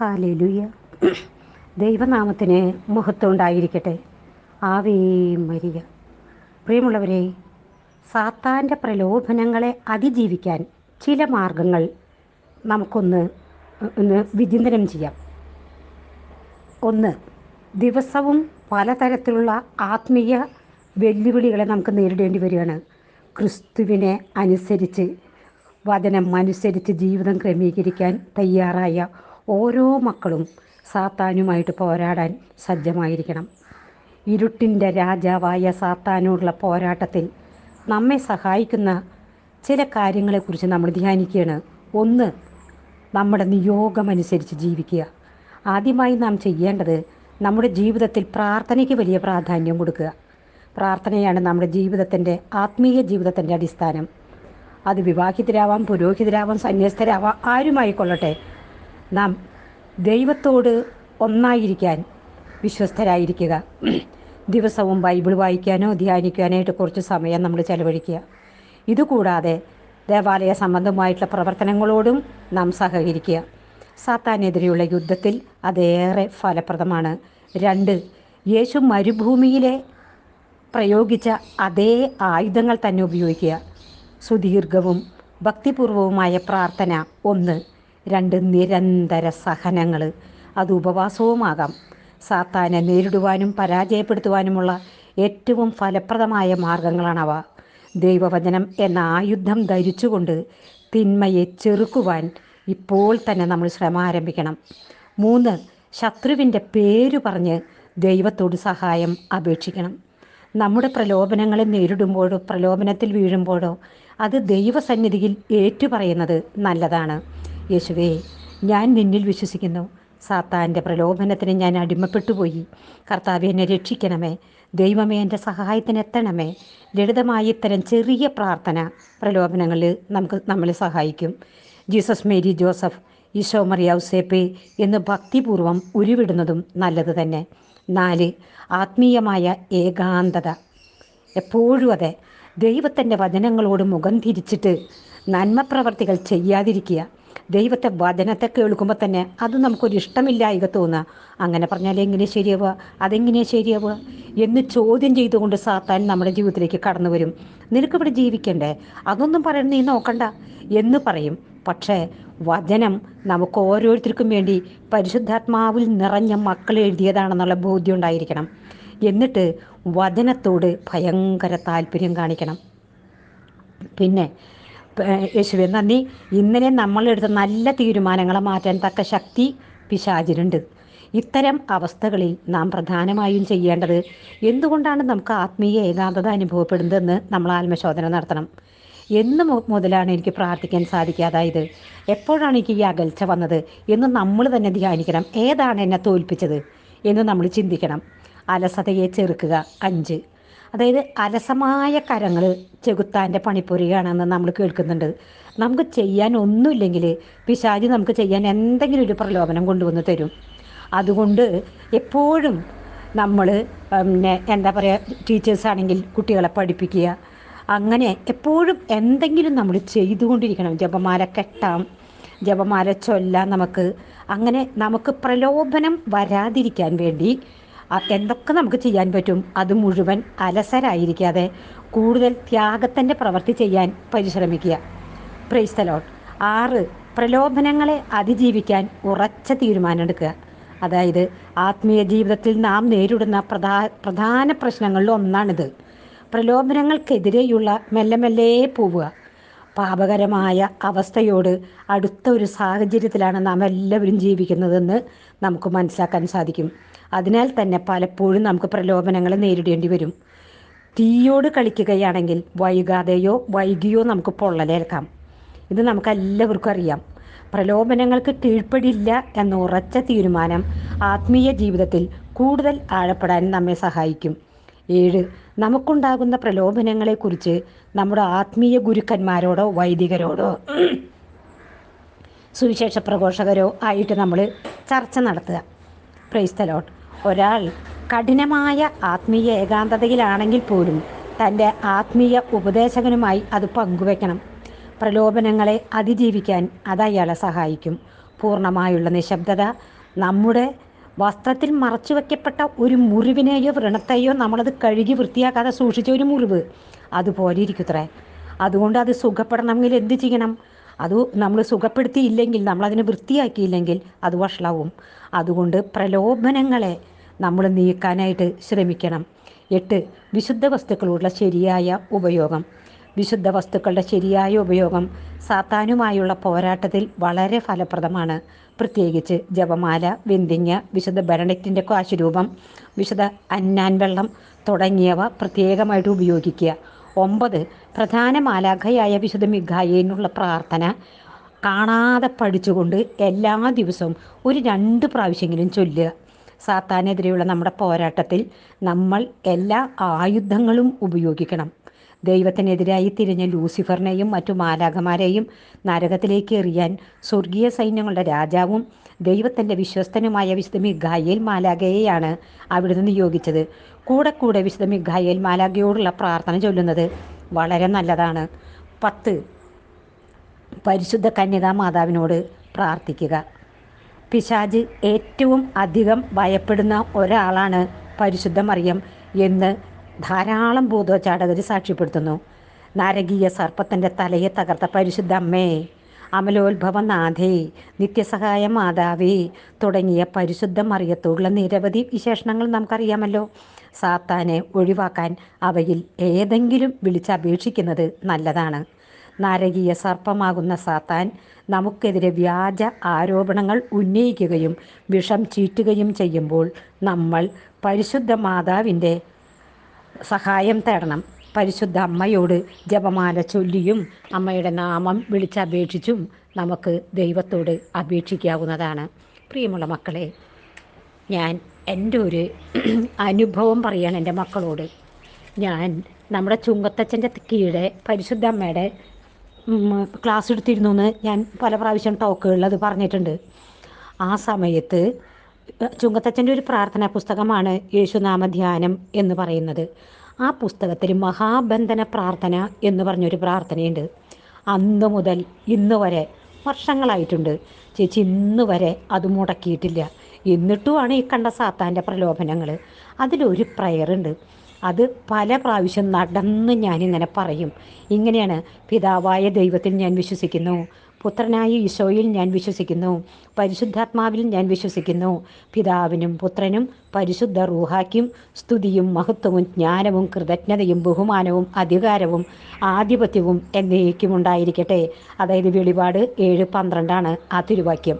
Hallelujah. ദൈവനാമത്തിന് മഹത്വം ഉണ്ടായിരിക്കട്ടെ ആവേ മരിയ. പ്രിയമുള്ളവരെ സാത്താന്റെ പ്രലോഭനങ്ങളെ അതിജീവിക്കാൻ ചില മാർഗങ്ങൾ നമുക്കൊന്ന് ഒന്ന് വിചിന്തനം ചെയ്യാം. ഒന്ന് ദിവസവും പലതരത്തിലുള്ള ആത്മീയ വെല്ലുവിളികളെ നമുക്ക് നേരിടേണ്ടി വരികയാണ്. ക്രിസ്തുവിനെ അനുസരിച്ച് വചനം അനുസരിച്ച് ജീവിതം ക്രമീകരിക്കാൻ തയ്യാറായ ഓരോ മക്കളും സാത്താനുമായിട്ട് പോരാടാൻ സജ്ജമായിരിക്കണം. ഇരുട്ടിന്റെ രാജാവായ സാത്താനോടുള്ള പോരാട്ടത്തിൽ നമ്മെ സഹായിക്കുന്ന ചില കാര്യങ്ങളെക്കുറിച്ച് നമ്മൾ ധ്യാനിക്കുകയാണ്. ഒന്ന് നമ്മുടെ നിയോഗമനുസരിച്ച് ജീവിക്കുക. ആദ്യമായി നാം ചെയ്യേണ്ടത് നമ്മുടെ ജീവിതത്തിൽ പ്രാർത്ഥനയ്ക്ക് വലിയ പ്രാധാന്യം കൊടുക്കുക. പ്രാർത്ഥനയാണ് നമ്മുടെ ജീവിതത്തിന്റെ ആത്മീയ ജീവിതത്തിന്റെ അടിസ്ഥാനം. അത് വിവാഹിതരാവാം പുരോഹിതരാവാം സന്യസ്തരാവാം ആരുമായിക്കൊള്ളട്ടെ. നാം ദൈവത്തോട് ഒന്നായിരിക്കാൻ വിശ്വസ്തരായിരിക്കുക. ദിവസവും ബൈബിൾ വായിക്കാനോ ധ്യാനിക്കാനായിട്ട് കുറച്ച് സമയം നമ്മൾ ചെലവഴിക്കുക. ഇതുകൂടാതെ ദേവാലയ സംബന്ധമായിട്ടുള്ള പ്രവർത്തനങ്ങളോടും നാം സഹകരിക്കുക. സാത്താനെതിരെയുള്ള യുദ്ധത്തിൽ അതേറെ ഫലപ്രദമാണ്. രണ്ട് യേശു മരുഭൂമിയിലെ പ്രയോഗിച്ച അതേ ആയുധങ്ങൾ തന്നെ ഉപയോഗിക്കുക. സുദീർഘവും ഭക്തിപൂർവവുമായ പ്രാർത്ഥന. ഒന്ന് രണ്ട് നിരന്തര സഹനങ്ങൾ അത് ഉപവാസവുമാകാം. സാത്താനെ നേരിടുവാനും പരാജയപ്പെടുത്തുവാനുമുള്ള ഏറ്റവും ഫലപ്രദമായ മാർഗങ്ങളാണവ. ദൈവവചനം എന്ന ആയുധം ധരിച്ചുകൊണ്ട് തിന്മയെ ചെറുക്കുവാൻ ഇപ്പോൾ തന്നെ നമ്മൾ ശ്രമം ആരംഭിക്കണം മൂന്ന് ശത്രുവിന്റെ പേര് പറഞ്ഞ് ദൈവത്തോട് സഹായം അപേക്ഷിക്കണം. നമ്മുടെ പ്രലോഭനങ്ങളെ നേരിടുമ്പോഴോ പ്രലോഭനത്തിൽ വീഴുമ്പോഴോ അത് ദൈവസന്നിധിയിൽ ഏറ്റുപറയുന്നത് നല്ലതാണ്. യേശുവേ ഞാൻ നിന്നിൽ വിശ്വസിക്കുന്നു. സാത്താന്റെ പ്രലോഭനത്തിന് ഞാൻ അടിമപ്പെട്ടു പോയി കർത്താവ് എന്നെ രക്ഷിക്കണമേ. ദൈവമേ എന്റെ സഹായത്തിനെത്തണമേ ലളിതമായ ഇത്തരം ചെറിയ പ്രാർത്ഥന പ്രലോഭനങ്ങളിൽ നമുക്ക് നമ്മളെ സഹായിക്കും. ജീസസ് മേരി ജോസഫ് ഈശോ മറിയൗസേപ്പെ എന്ന് ഭക്തിപൂർവം ഉരുവിടുന്നതും നല്ലത് തന്നെ. നാല് ആത്മീയമായ ഏകാന്തത. എപ്പോഴും അതെ ദൈവത്തിന്റെ വചനങ്ങളോട് മുഖം തിരിച്ചിട്ട് നന്മ പ്രവർത്തികൾ ചെയ്യാതിരിക്കുക. ദൈവത്തെ വചനത്തെ കേൾക്കുമ്പോൾ തന്നെ അത് നമുക്കൊരു ഇഷ്ടമില്ലായിക തോന്നുക അങ്ങനെ പറഞ്ഞാൽ എങ്ങനെ ശരിയാവുക? അതെങ്ങനെ ശരിയാവുക? എന്ന് ചോദ്യം ചെയ്തുകൊണ്ട് സാത്താൻ നമ്മുടെ ജീവിതത്തിലേക്ക് കടന്നു വരും. നിനക്കിവിടെ ജീവിക്കണ്ടേ? അതൊന്നും പറയണം നീ നോക്കണ്ട എന്ന് പറയും. പക്ഷേ വചനം നമുക്ക് ഓരോരുത്തർക്കും വേണ്ടി പരിശുദ്ധാത്മാവിൽ നിറഞ്ഞ മക്കൾ എഴുതിയതാണെന്നുള്ള ബോധ്യം ഉണ്ടായിരിക്കണം. എന്നിട്ട് വചനത്തോട് ഭയങ്കര താല്പര്യം കാണിക്കണം. പിന്നെ യേശുവെ നന്ദി. ഇന്നലെ നമ്മളെടുത്ത നല്ല തീരുമാനങ്ങളെ മാറ്റാൻ തക്ക ശക്തി പിശാചിനുണ്ട്. ഇത്തരം അവസ്ഥകളിൽ നാം പ്രധാനമായും ചെയ്യേണ്ടത് എന്തുകൊണ്ടാണ് നമുക്ക് ആത്മീയ ഏകാന്തത അനുഭവപ്പെടുന്നതെന്ന് നമ്മൾ ആത്മശോധന നടത്തണം. എന്ന് മുതലാണ് എനിക്ക് പ്രാർത്ഥിക്കാൻ സാധിക്കാതായത്. എപ്പോഴാണ് എനിക്ക് ഈ അകൽച്ച വന്നത്? എന്ന് നമ്മൾ തന്നെ ധ്യാനിക്കണം. ഏതാണ് എന്നെ തോൽപ്പിച്ചത്? എന്ന് നമ്മൾ ചിന്തിക്കണം. അലസതയെ ചെറുക്കുക. അഞ്ച്. അതായത് അലസമായ കരങ്ങൾ ചെകുത്താന്റെ പണിപ്പുരിയാണെന്ന് നമ്മൾ കേൾക്കുന്നുണ്ട്. നമുക്ക് ചെയ്യാൻ ഒന്നുമില്ലെങ്കിൽ പിശാജി നമുക്ക് ചെയ്യാൻ എന്തെങ്കിലും ഒരു പ്രലോഭനം കൊണ്ടുവന്ന് തരും. അതുകൊണ്ട് എപ്പോഴും നമ്മൾ പിന്നെ എന്താ പറയുക ടീച്ചേഴ്സ് ആണെങ്കിൽ കുട്ടികളെ പഠിപ്പിക്കുക. അങ്ങനെ എപ്പോഴും എന്തെങ്കിലും നമ്മൾ ചെയ്തുകൊണ്ടിരിക്കണം. ജപമാല കെട്ടാം ജപമാല ചൊല്ലാം നമുക്ക്. അങ്ങനെ നമുക്ക് പ്രലോഭനം വരാതിരിക്കാൻ വേണ്ടി എന്തൊക്കെ നമുക്ക് ചെയ്യാൻ പറ്റും? അത് മുഴുവൻ അലസരായിരിക്കാതെ കൂടുതൽ ത്യാഗത്തിന്റെ പ്രവൃത്തി ചെയ്യാൻ പരിശ്രമിക്കുക. പ്രൈസ്തലോട്ട് ആറ് പ്രലോഭനങ്ങളെ അതിജീവിക്കാൻ ഉറച്ച തീരുമാനം എടുക്കുക. അതായത് ആത്മീയ ജീവിതത്തിൽ നാം നേരിടുന്ന പ്രധാ പ്രധാന പ്രശ്നങ്ങളിൽ ഒന്നാണിത്. പ്രലോഭനങ്ങൾക്കെതിരെയുള്ള മെല്ലെ മെല്ലെ പോവുക. പാപകരമായ അവസ്ഥയോട് അടുത്ത ഒരു സാഹചര്യത്തിലാണ് നാം എല്ലാവരും ജീവിക്കുന്നതെന്ന് നമുക്ക് മനസ്സിലാക്കാൻ സാധിക്കും. അതിനാൽ തന്നെ പലപ്പോഴും നമുക്ക് പ്രലോഭനങ്ങൾ നേരിടേണ്ടി വരും. തീയോട് കളിക്കുകയാണെങ്കിൽ വൈകാതെയോ വൈകിയോ നമുക്ക് പൊള്ളലേൽക്കാം. ഇത് നമുക്ക് എല്ലാവർക്കും അറിയാം. പ്രലോഭനങ്ങൾക്ക് കീഴ്പ്പെടില്ല എന്ന ഉറച്ച തീരുമാനം ആത്മീയ ജീവിതത്തിൽ കൂടുതൽ ആഴപ്പെടാൻ നമ്മെ സഹായിക്കും. ഏഴ്. നമുക്കുണ്ടാകുന്ന പ്രലോഭനങ്ങളെക്കുറിച്ച് നമ്മുടെ ആത്മീയ ഗുരുക്കന്മാരോടോ വൈദികരോടോ. സുവിശേഷ പ്രഘോഷകരോ ആയിട്ട് നമ്മൾ ചർച്ച നടത്തുക. പ്രൈസ്തലോട്ട് ഒരാൾ കഠിനമായ ആത്മീയ ഏകാന്തതയിലാണെങ്കിൽ പോലും തന്റെ ആത്മീയ ഉപദേശകനുമായി അത് പങ്കുവെക്കണം. പ്രലോഭനങ്ങളെ അതിജീവിക്കാൻ അത് അയാളെ സഹായിക്കും. പൂർണമായുള്ള നിശബ്ദത നമ്മുടെ വസ്ത്രത്തിൽ മറച്ചു വയ്ക്കപ്പെട്ട ഒരു മുറിവിനെയോ വ്രണത്തെയോ നമ്മളത് കഴുകി വൃത്തിയാക്കാതെ സൂക്ഷിച്ച ഒരു മുറിവ്. അതുപോലെ ഇരിക്കുത്രേ. അതുകൊണ്ട് അത് സുഖപ്പെടണമെങ്കിൽ എന്ത് ചെയ്യണം? അത് നമ്മൾ സുഖപ്പെടുത്തിയില്ലെങ്കിൽ നമ്മളതിനെ വൃത്തിയാക്കിയില്ലെങ്കിൽ അത് വഷളാവും. അതുകൊണ്ട് പ്രലോഭനങ്ങളെ നമ്മൾ നീക്കാനായിട്ട് ശ്രമിക്കണം. എട്ട്. വിശുദ്ധ വസ്തുക്കളോടുള്ള ശരിയായ ഉപയോഗം. വിശുദ്ധ വസ്തുക്കളുടെ ശരിയായ ഉപയോഗം സാത്താനുമായുള്ള പോരാട്ടത്തിൽ വളരെ ഫലപ്രദമാണ്. പ്രത്യേകിച്ച് ജപമാല വെന്തിങ്ങ വിശുദ്ധ ബരണറ്റിന്റെ കാശുരൂപം വിശുദ്ധ അന്നാൻ വെള്ളം തുടങ്ങിയവ പ്രത്യേകമായിട്ട് ഉപയോഗിക്കുക. ഒമ്പത് പ്രധാന മാലാഖയായ വിശുദ്ധ മിഘായിനുള്ള പ്രാർത്ഥന കാണാതെ പഠിച്ചുകൊണ്ട് എല്ലാ ദിവസവും ഒരു രണ്ട് പ്രാവശ്യമെങ്കിലും ചൊല്ലുക. സാത്താനെതിരെയുള്ള നമ്മുടെ പോരാട്ടത്തിൽ നമ്മൾ എല്ലാ ആയുധങ്ങളും ഉപയോഗിക്കണം. ദൈവത്തിനെതിരായി തിരിഞ്ഞ ലൂസിഫറിനെയും മറ്റു മാലാഖമാരെയും നരകത്തിലേക്ക് എറിയാൻ സ്വർഗീയ സൈന്യങ്ങളുടെ രാജാവും ദൈവത്തിന്റെ വിശ്വസ്തനുമായ വിശുദ്ധ മിഖായേൽ മാലാഖയെയാണ് അവിടുന്ന് നിയോഗിച്ചത്. കൂടെ കൂടെ വിശുദ്ധ മിഖായേൽ മാലാഖയോടുള്ള പ്രാർത്ഥന ചൊല്ലുന്നത് വളരെ നല്ലതാണ്. പത്ത്. പരിശുദ്ധ കന്യകാ മാതാവിനോട് പ്രാർത്ഥിക്കുക. പിശാജ് ഏറ്റവും അധികം ഭയപ്പെടുന്ന ഒരാളാണ് പരിശുദ്ധ മറിയം എന്ന് ധാരാളം ഭൂതോച്ചാടകർ സാക്ഷ്യപ്പെടുത്തുന്നു. നാരകീയ സർപ്പത്തിന്റെ തലയെ തകർത്ത പരിശുദ്ധ അമ്മേ അമലോത്ഭവ നാഥേ നിത്യസഹായ മാതാവേ തുടങ്ങിയ പരിശുദ്ധ മറിയത്തോടുള്ള നിരവധി വിശേഷണങ്ങൾ നമുക്കറിയാമല്ലോ. സാത്താനെ ഒഴിവാക്കാൻ അവയിൽ ഏതെങ്കിലും വിളിച്ചപേക്ഷിക്കുന്നത് നല്ലതാണ്. നാരകീയ സർപ്പമാകുന്ന സാത്താൻ നമുക്കെതിരെ വ്യാജ ആരോപണങ്ങൾ ഉന്നയിക്കുകയും വിഷം ചീറ്റുകയും ചെയ്യുമ്പോൾ നമ്മൾ പരിശുദ്ധ മാതാവിന്റെ സഹായം തേടണം. പരിശുദ്ധ അമ്മയോട് ജപമാല ചൊല്ലിയും അമ്മയുടെ നാമം വിളിച്ചപേക്ഷിച്ചും നമുക്ക് ദൈവത്തോട് അപേക്ഷിക്കാവുന്നതാണ്. പ്രിയമുള്ള മക്കളെ ഞാൻ എന്റെ ഒരു അനുഭവം പറയാണ് എന്റെ മക്കളോട്. ഞാൻ നമ്മുടെ ചുങ്കത്തച്ഛന്റെ കീഴെ പരിശുദ്ധ അമ്മയുടെ ക്ലാസ് എടുത്തിരുന്നു എന്ന് ഞാൻ പല പ്രാവശ്യം ടോക്കുകളിൽ അത് പറഞ്ഞിട്ടുണ്ട്. ആ സമയത്ത് ചുങ്കത്തച്ഛന്റെ ഒരു പ്രാർത്ഥനാ പുസ്തകമാണ് യേശുനാമധ്യാനം എന്ന് പറയുന്നത്. ആ പുസ്തകത്തിൽ മഹാബന്ധന പ്രാർത്ഥന എന്ന് പറഞ്ഞൊരു പ്രാർത്ഥനയുണ്ട്. അന്ന് മുതൽ ഇന്ന് വരെ വർഷങ്ങളായിട്ടുണ്ട്. ചേച്ചി ഇന്ന് വരെ അത് മുടക്കിയിട്ടില്ല. എന്നിട്ടുമാണ് ഈ കണ്ട സാത്താന്റെ പ്രലോഭനങ്ങൾ. അതിലൊരു പ്രയറുണ്ട് അത് പല പ്രാവശ്യം നടന്ന് ഞാനിങ്ങനെ പറയും. ഇങ്ങനെയാണ് പിതാവായ ദൈവത്തിൽ ഞാൻ വിശ്വസിക്കുന്നു. പുത്രനായ ഈശോയിൽ ഞാൻ വിശ്വസിക്കുന്നു. പരിശുദ്ധാത്മാവിൽ ഞാൻ വിശ്വസിക്കുന്നു. പിതാവിനും പുത്രനും പരിശുദ്ധ റൂഹാക്കും സ്തുതിയും മഹത്വവും ജ്ഞാനവും കൃതജ്ഞതയും ബഹുമാനവും അധികാരവും ആധിപത്യവും എന്നേക്കും ഉണ്ടായിരിക്കട്ടെ. അതായത് വെളിപാട് ഏഴ് പന്ത്രണ്ടാണ് ആ തിരുവാക്യം.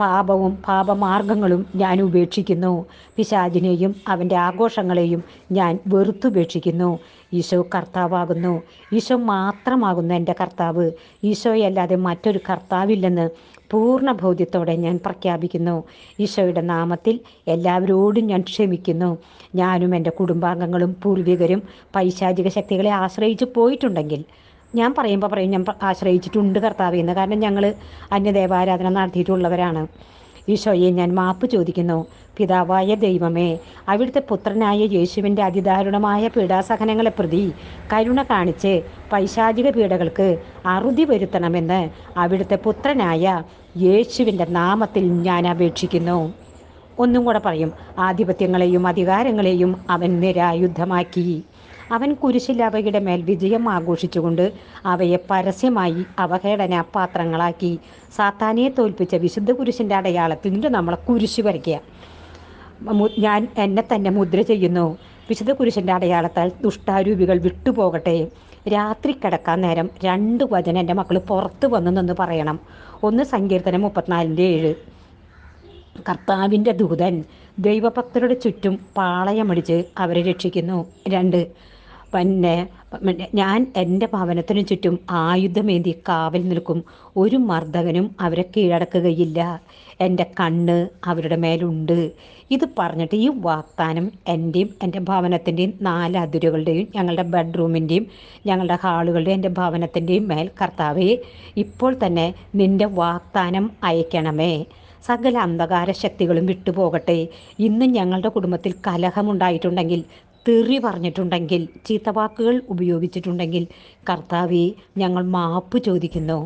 പാപവും പാപമാർഗങ്ങളും ഞാൻ ഉപേക്ഷിക്കുന്നു. പിശാചിനെയും അവന്റെ ആഘോഷങ്ങളെയും ഞാൻ വെറുത്തുപേക്ഷിക്കുന്നു. ഈശോ കർത്താവാകുന്നു. ഈശോ മാത്രമാകുന്നു എന്റെ കർത്താവ്. ഈശോയല്ലാതെ മറ്റൊരു കർത്താവില്ലെന്ന് പൂർണ ബോധ്യത്തോടെ ഞാൻ പ്രഖ്യാപിക്കുന്നു. ഈശോയുടെ നാമത്തിൽ എല്ലാവരോടും ഞാൻ ക്ഷമിക്കുന്നു. ഞാനും എന്റെ കുടുംബാംഗങ്ങളും പൂർവികരും പൈശാചിക ശക്തികളെ ആശ്രയിച്ച് പോയിട്ടുണ്ടെങ്കിൽ ഞാൻ പറയുമ്പോൾ പറയും ഞാൻ ആശ്രയിച്ചിട്ടുണ്ട് കർത്താവ് എന്ന്. കാരണം ഞങ്ങൾ അന്യദേവാരാധന നടത്തിയിട്ടുള്ളവരാണ്. ഈശോയെ ഞാൻ മാപ്പ് ചോദിക്കുന്നു. പിതാവായ ദൈവമേ അവിടുത്തെ പുത്രനായ യേശുവിന്റെ അതിദാരുണമായ പീഡാസഹനങ്ങളെ പ്രതി കരുണ കാണിച്ച് പൈശാചിക പീഡകൾക്ക് അറുതി വരുത്തണമെന്ന് അവിടുത്തെ പുത്രനായ യേശുവിന്റെ നാമത്തിൽ ഞാൻ അപേക്ഷിക്കുന്നു. ഒന്നും കൂടെ പറയും. ആധിപത്യങ്ങളെയും അധികാരങ്ങളെയും അവൻ നിരായുധമാക്കി. അവൻ കുരിശിലവയുടെ മേൽ വിജയം ആഘോഷിച്ചുകൊണ്ട് അവയെ പരസ്യമായി അവഹേളന പാത്രങ്ങളാക്കി. സാത്താനെ തോൽപ്പിച്ച വിശുദ്ധ കുരിശിന്റെ നിന്ന് നമ്മളെ കുരിശ് വരയ്ക്കുക. ഞാൻ എന്നെ തന്നെ മുദ്ര ചെയ്യുന്നു. വിശുദ്ധ കുരിശിന്റെ അടയാളത്താൽ ദുഷ്ടാരൂപികൾ വിട്ടുപോകട്ടെ. രാത്രി കിടക്കാൻ നേരം രണ്ട് വചനം എന്റെ മക്കൾ പുറത്ത് വന്നു നിന്ന് പറയണം. ഒന്ന് സങ്കീർത്തനം മുപ്പത്തിനാലിന്റെ ഏഴ്. കർത്താവിന്റെ ദൂതൻ ദൈവഭക്തരുടെ ചുറ്റും പാളയമടിച്ച് അവരെ രക്ഷിക്കുന്നു. രണ്ട് പിന്നെ ഞാൻ എന്റെ ഭവനത്തിനു ചുറ്റും ആയുധമേന്തി കാവൽ നിൽക്കും. ഒരു മർദ്ദകനും അവരെ കീഴടക്കുകയില്ല. എന്റെ കണ്ണ് അവരുടെ മേലുണ്ട്. ഇത് പറഞ്ഞിട്ട് ഈ വാഗ്ദാനം എന്റെയും എന്റെ ഭവനത്തിന്റെയും നാല് അതിരുകളുടെയും ഞങ്ങളുടെ ബെഡ്റൂമിന്റെയും ഞങ്ങളുടെ ഹാളുകളുടെയും എന്റെ ഭവനത്തിന്റെയും മേൽ കർത്താവേ ഇപ്പോൾ തന്നെ നിന്റെ വാഗ്ദാനം അയക്കണമേ. സകല അന്ധകാര ശക്തികളും വിട്ടുപോകട്ടെ. ഇന്ന് ഞങ്ങളുടെ കുടുംബത്തിൽ കലഹമുണ്ടായിട്ടുണ്ടെങ്കിൽ തെറി പറഞ്ഞിട്ടുണ്ടെങ്കിൽ ചീത്തവാക്കുകൾ ഉപയോഗിച്ചിട്ടുണ്ടെങ്കിൽ കർത്താവെ ഞങ്ങൾ മാപ്പ് ചോദിക്കുന്നു.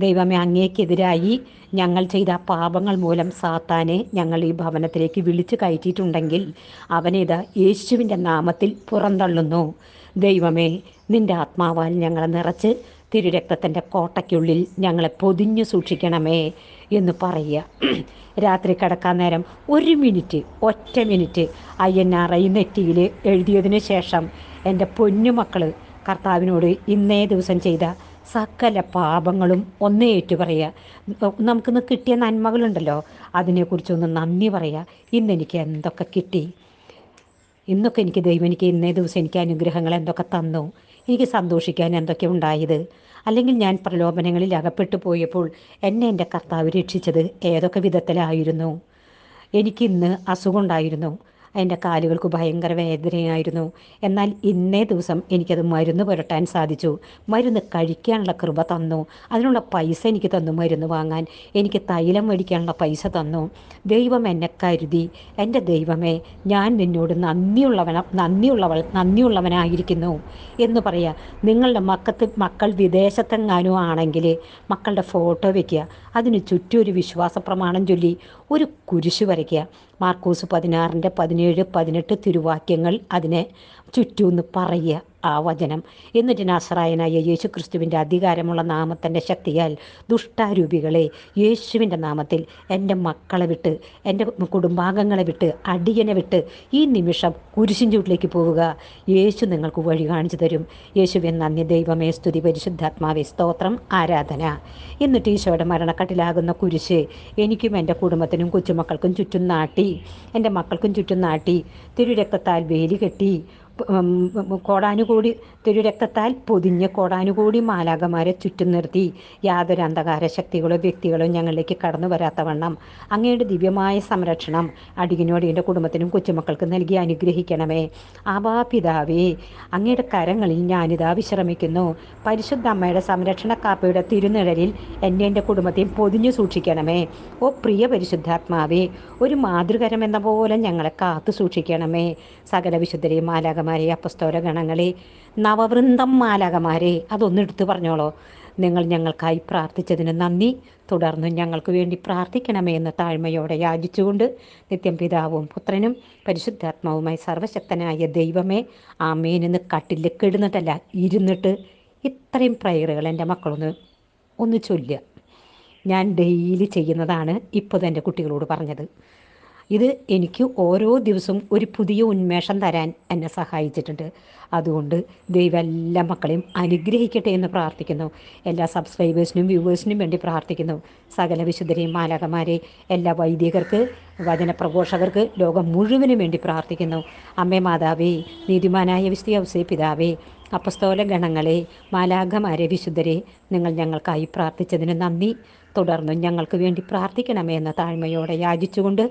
ദൈവമേ അങ്ങേക്കെതിരായി ഞങ്ങൾ ചെയ്ത പാപങ്ങൾ മൂലം സാത്താനെ ഞങ്ങൾ ഈ ഭവനത്തിലേക്ക് വിളിച്ചു കയറ്റിയിട്ടുണ്ടെങ്കിൽ അവനിത് യേശുവിന്റെ നാമത്തിൽ പുറന്തള്ളുന്നു. ദൈവമേ നിന്റെ ആത്മാവാൽ ഞങ്ങളെ നിറച്ച് തിരുരക്തത്തിന്റെ കോട്ടയ്ക്കുള്ളിൽ ഞങ്ങളെ പൊതിഞ്ഞു സൂക്ഷിക്കണമേ എന്ന് പറയുക. രാത്രി കിടക്കാൻ നേരം ഒരു മിനിറ്റ് ഒറ്റ minute I N R I നെറ്റിയിൽ എഴുതിയതിനു ശേഷം എന്റെ പൊന്നുമക്കൾ കർത്താവിനോട് ഇന്നേ ദിവസം ചെയ്ത സകല പാപങ്ങളും ഒന്നേ ഏറ്റു പറയുക. നമുക്കിന്ന് കിട്ടിയ നന്മകളുണ്ടല്ലോ അതിനെക്കുറിച്ചൊന്ന് നന്ദി പറയുക. ഇന്നെനിക്ക് എന്തൊക്കെ കിട്ടി? ഇന്നൊക്കെ എനിക്ക് ദൈവം എനിക്ക് ഇന്നേ ദിവസം എനിക്ക് അനുഗ്രഹങ്ങൾ എന്തൊക്കെ തന്നു? എനിക്ക് സന്തോഷിക്കാൻ എന്തൊക്കെ ഉണ്ടായത്? അല്ലെങ്കിൽ ഞാൻ പ്രലോഭനങ്ങളിൽ അകപ്പെട്ടു പോയപ്പോൾ എന്നെ എന്റെ കർത്താവ് രക്ഷിച്ചത് ഏതൊക്കെ വിധത്തിലായിരുന്നു? എനിക്കിന്ന് അസുഖം ഉണ്ടായിരുന്നു. എന്റെ കാലുകൾക്ക് ഭയങ്കര വേദനയായിരുന്നു. എന്നാൽ ഇന്നേ ദിവസം എനിക്കത് മരുന്ന് പുരട്ടാൻ സാധിച്ചു. മരുന്ന് കഴിക്കാനുള്ള കൃപ തന്നു. അതിനുള്ള പൈസ എനിക്ക് തന്നു മരുന്ന് വാങ്ങാൻ. എനിക്ക് തൈലം മേടിക്കാനുള്ള പൈസ തന്നു. ദൈവം എന്നെ കരുതി. എന്റെ ദൈവമേ ഞാൻ നിന്നോട് നന്ദിയുള്ളവന നന്ദിയുള്ളവൾ നന്ദിയുള്ളവനായിരിക്കുന്നു എന്ന് പറയുക നിങ്ങളുടെ മക്കത്ത് മക്കൾ വിദേശത്തെങ്ങാനും ആണെങ്കിൽ മക്കളുടെ ഫോട്ടോ വയ്ക്കുക അതിന് ചുറ്റും ഒരു വിശ്വാസ പ്രമാണം ചൊല്ലി ഒരു കുരിശ് വരയ്ക്കുക. മാർക്കൂസ് പതിനാറിന്റെ പതിനേഴ് പതിനെട്ട് തിരുവാക്യങ്ങൾ അതിനെ ചുറ്റൂന്ന് പറയുക. ആ വചനം. എന്നിട്ട് നാസറായനായ യേശു ക്രിസ്തുവിന്റെ അധികാരമുള്ള നാമത്തിന്റെ ശക്തിയാൽ ദുഷ്ടാരൂപികളെ യേശുവിന്റെ നാമത്തിൽ എന്റെ മക്കളെ വിട്ട് എന്റെ കുടുംബാംഗങ്ങളെ വിട്ട് അടിയനെ വിട്ട് ഈ നിമിഷം കുരിശിൻ ചൂട്ടിലേക്ക് പോവുക. യേശു നിങ്ങൾക്ക് വഴി കാണിച്ചു തരും. യേശുവിൻ നന്ദി. ദൈവമേ സ്തുതി. പരിശുദ്ധാത്മാവേ സ്തോത്രം. ആരാധന. എന്നിട്ട് ഈശോയുടെ മരണക്കട്ടിലാകുന്ന കുരിശ് എനിക്കും എന്റെ കുടുംബത്തിനും കൊച്ചുമക്കൾക്കും ചുറ്റും നാട്ടി. എന്റെ മക്കൾക്കും ചുറ്റും നാട്ടി. തിരുരക്തത്താൽ വേലി കെട്ടി. കോടാനുകൂടി തിരുരക്തത്താൽ പൊതിഞ്ഞ് കോടാനുകൂടി മാലാകമാരെ ചുറ്റും നിർത്തി. യാതൊരു അന്ധകാര ശക്തികളോ വ്യക്തികളോ ഞങ്ങളിലേക്ക് കടന്നു വരാത്ത വണ്ണം അങ്ങയുടെ ദിവ്യമായ സംരക്ഷണം അടികിനോടിന്റെ കുടുംബത്തിനും കൊച്ചുമക്കൾക്കും നൽകി അനുഗ്രഹിക്കണമേ. ആവാ പിതാവേ അങ്ങയുടെ കരങ്ങളിൽ ഞാനിതാ വിശ്രമിക്കുന്നു. പരിശുദ്ധ അമ്മയുടെ സംരക്ഷണ കാപ്പയുടെ തിരുനിഴലിൽ എന്നെ എന്റെ കുടുംബത്തെയും പൊതിഞ്ഞു സൂക്ഷിക്കണമേ. ഓ പ്രിയ പരിശുദ്ധാത്മാവേ ഒരു മാതൃകരം എന്ന പോലെ ഞങ്ങളെ കാത്തു സൂക്ഷിക്കണമേ. സകല വിശുദ്ധരെയും മാലാകമാരെ അപ്പസ്തോല ഗണങ്ങളെ നവവൃന്ദം മാലാകമാരെ അതൊന്ന് എടുത്തു പറഞ്ഞോളോ. നിങ്ങൾ ഞങ്ങൾക്കായി പ്രാർത്ഥിച്ചതിന് നന്ദി. തുടർന്നും ഞങ്ങൾക്ക് വേണ്ടി പ്രാർത്ഥിക്കണമേ എന്ന് താഴ്മയോടെ യാചിച്ചുകൊണ്ട് നിത്യം പിതാവും പുത്രനും പരിശുദ്ധാത്മാവുമായി സർവശക്തനായ ദൈവമേ ആമേനെന്ന് കട്ടിൽ കെടുന്നിട്ടല്ല ഇരുന്നിട്ട് ഇത്രയും പ്രയറുകൾ എന്റെ മക്കളൊന്ന് ഒന്ന് ചൊല്ലുക ഞാൻ ഡെയിലി ചെയ്യുന്നതാണ് ഇപ്പോൾ എന്റെ കുട്ടികളോട് പറഞ്ഞത്. ഇത് എനിക്ക് ഓരോ ദിവസവും ഒരു പുതിയ ഉന്മേഷം തരാൻ എന്നെ സഹായിച്ചിട്ടുണ്ട്. അതുകൊണ്ട് ദൈവം എല്ലാ മക്കളെയും അനുഗ്രഹിക്കട്ടെ എന്ന് പ്രാർത്ഥിക്കുന്നു. എല്ലാ സബ്സ്ക്രൈബേഴ്സിനും വ്യൂവേഴ്സിനും വേണ്ടി പ്രാർത്ഥിക്കുന്നു. സകല വിശുദ്ധരെയും മാലകമാരെ എല്ലാ വൈദികർക്ക് വചനപ്രഘോഷകർക്ക് ലോകം മുഴുവനും വേണ്ടി പ്രാർത്ഥിക്കുന്നു. അമ്മേ മാതാവേ നീതിമാനായ വിസ്തീയവസേ പിതാവേ അപ്പസ്തോല ഗണങ്ങളെ മാലാഖമാരെ വിശുദ്ധരെ നിങ്ങൾ ഞങ്ങൾക്കായി പ്രാർത്ഥിച്ചതിന് നന്ദി. തുടർന്നും ഞങ്ങൾക്ക് വേണ്ടി പ്രാർത്ഥിക്കണമേ എന്ന താഴ്മയോടെ യാചിച്ചുകൊണ്ട്